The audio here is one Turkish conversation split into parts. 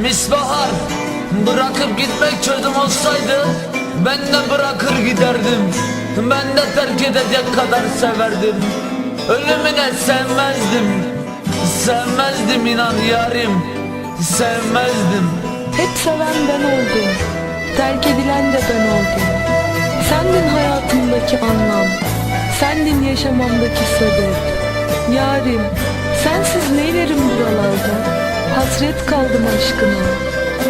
İsbahar Bırakıp gitmek çözüm olsaydı Ben de bırakır giderdim Ben de terk edecek kadar severdim Ölümüne sevmezdim Sevmezdim inan yarim Sevmezdim Hep seven ben oldum. Terk edilen de ben oldum. Sendin hayatımdaki anlam. Sendin yaşamamdaki sebep. Yarim, sensiz neylerim buralarda? Hasret kaldım aşkına.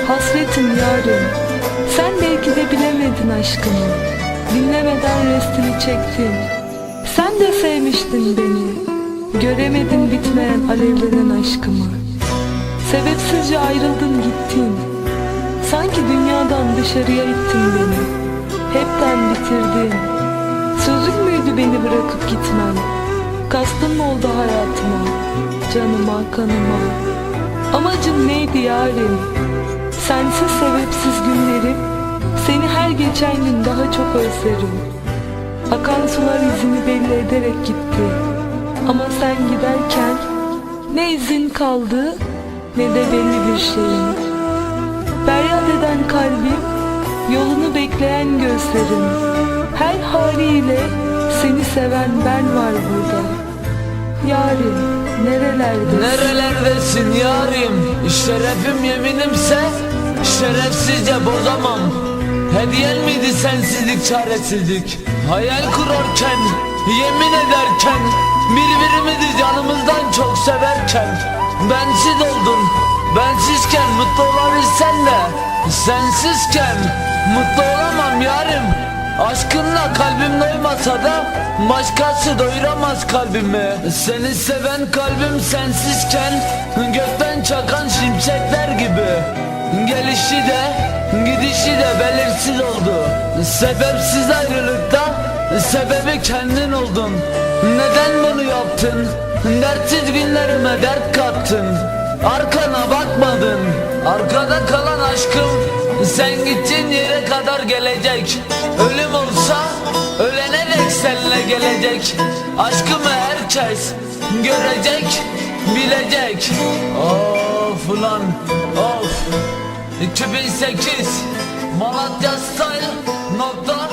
Hasretim yarim. Sen belki de bilemedin aşkımı. Dinlemeden restini çektin. Sen de sevmiştin beni. Göremedin bitmeyen alevlenen aşkımı. Sebepsizce ayrıldın gittin Sanki dünyadan dışarıya ittin beni Hepten bitirdin Sözlük müydü beni bırakıp gitmen Kastın mı oldu hayatıma Canıma kanıma Amacın neydi yarim? Sensiz sebepsiz günlerim. Seni her geçen gün daha çok özlerim. Akan sular izini belli ederek gitti. Ama sen giderken ne izin kaldı ne de belli bir şeyin Feryat eden kalbim Yolunu bekleyen gözlerim. Her haliyle Seni seven ben var burada Yarim nerelerdesin? Nerelerdesin yarim? Şerefim yeminimse Şerefsizce bozamam. Hediyen miydi sensizlik çaresizlik? Hayal kurarken Yemin ederken Birbirimizi canımızdan çok severken Bensiz oldun Bensizken mutlu olabilsen de Sensizken Mutlu olamam yarim Aşkınla kalbim doymasa da Başkası doyuramaz kalbimi. Seni seven kalbim sensizken Gökten çakan şimşekler gibi. Gelişi de gidişi de belirsiz oldu. Sebepsiz ayrılıkta Sebebi kendin oldun. Neden bunu yaptın? Dertsiz günlerime dert kattın. Arkana bakmadın. Arkada kalan aşkım Sen gittiğin yere kadar gelecek. Ölüm olsa Ölene dek seninle gelecek. Aşkımı herkes Görecek Bilecek. Of ulan Of. 2008 Malatya Style Nokta